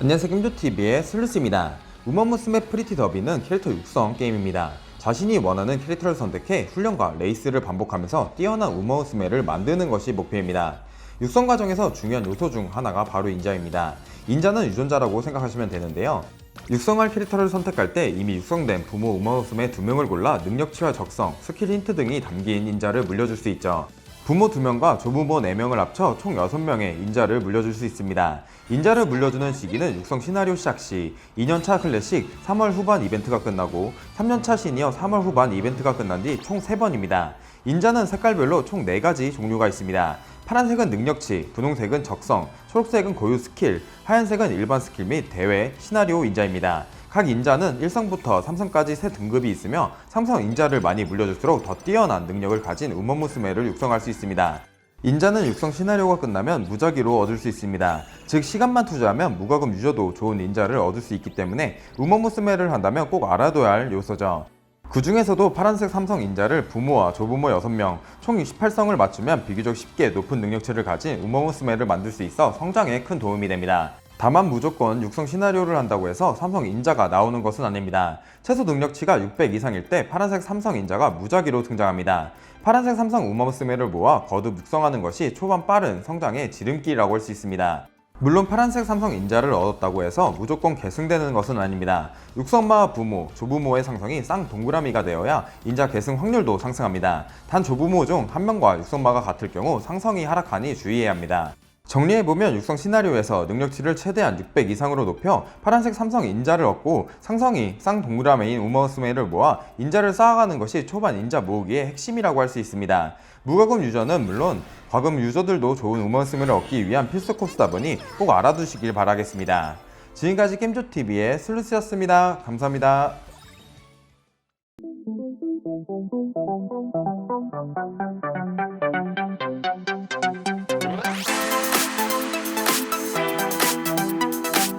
안녕하세요 김조TV의 슬루스입니다. 우먼무스메 프리티 더비는 캐릭터 육성 게임입니다. 자신이 원하는 캐릭터를 선택해 훈련과 레이스를 반복하면서 뛰어난 우먼무스메를 만드는 것이 목표입니다. 육성 과정에서 중요한 요소 중 하나가 바로 인자입니다. 인자는 유전자라고 생각하시면 되는데요. 육성할 캐릭터를 선택할 때 이미 육성된 부모 우먼무스메 두 명을 골라 능력치와 적성, 스킬 힌트 등이 담긴 인자를 물려줄 수 있죠. 부모 2명과 조부모 4명을 합쳐 총 6명의 인자를 물려줄 수 있습니다. 인자를 물려주는 시기는 육성 시나리오 시작 시 2년차 클래식 3월 후반 이벤트가 끝나고 3년차 시니어 3월 후반 이벤트가 끝난 뒤 총 3번입니다. 인자는 색깔별로 총 4가지 종류가 있습니다. 파란색은 능력치, 분홍색은 적성, 초록색은 고유 스킬, 하얀색은 일반 스킬 및 대회, 시나리오 인자입니다. 각 인자는 1성부터 3성까지 세 등급이 있으며 삼성 인자를 많이 물려줄수록 더 뛰어난 능력을 가진 우먼무스메를 육성할 수 있습니다. 인자는 육성 시나리오가 끝나면 무작위로 얻을 수 있습니다. 즉 시간만 투자하면 무과금 유저도 좋은 인자를 얻을 수 있기 때문에 우먼무스메를 한다면 꼭 알아둬야 할 요소죠. 그 중에서도 파란색 삼성 인자를 부모와 조부모 6명, 총 28성을 맞추면 비교적 쉽게 높은 능력치를 가진 우먼무스메를 만들 수 있어 성장에 큰 도움이 됩니다. 다만 무조건 육성 시나리오를 한다고 해서 삼성 인자가 나오는 것은 아닙니다. 최소 능력치가 600 이상일 때 파란색 삼성 인자가 무작위로 등장합니다. 파란색 삼성 우마무스메를 모아 거듭 육성하는 것이 초반 빠른 성장의 지름길이라고 할 수 있습니다. 물론 파란색 삼성 인자를 얻었다고 해서 무조건 계승되는 것은 아닙니다. 육성마 부모, 조부모의 상성이 쌍동그라미가 되어야 인자 계승 확률도 상승합니다. 단 조부모 중 한 명과 육성마가 같을 경우 상성이 하락하니 주의해야 합니다. 정리해보면 육성 시나리오에서 능력치를 최대한 600 이상으로 높여 파란색 삼성 인자를 얻고 상성이 쌍동그라미인 우머스메를 모아 인자를 쌓아가는 것이 초반 인자 모으기의 핵심이라고 할 수 있습니다. 무과금 유저는 물론 과금 유저들도 좋은 우머스메를 얻기 위한 필수 코스다 보니 꼭 알아두시길 바라겠습니다. 지금까지 겜조TV의 슬루스였습니다. 감사합니다.